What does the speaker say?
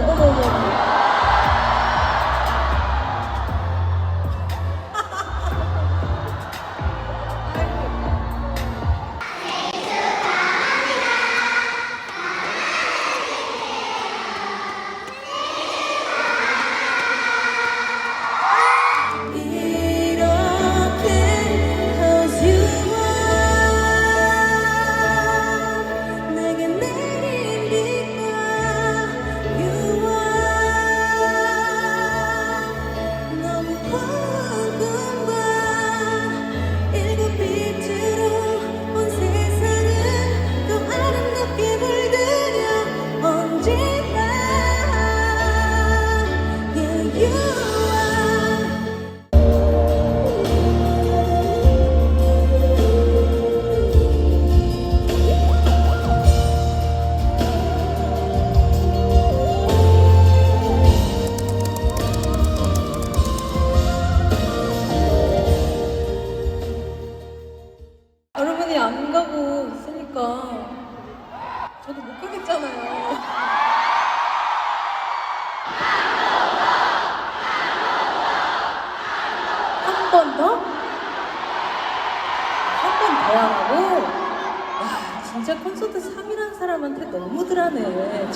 어. 한 번 더? 한 번 더 하라고? 와, 진짜 콘서트 3위라는 사람한테 너무들 하네.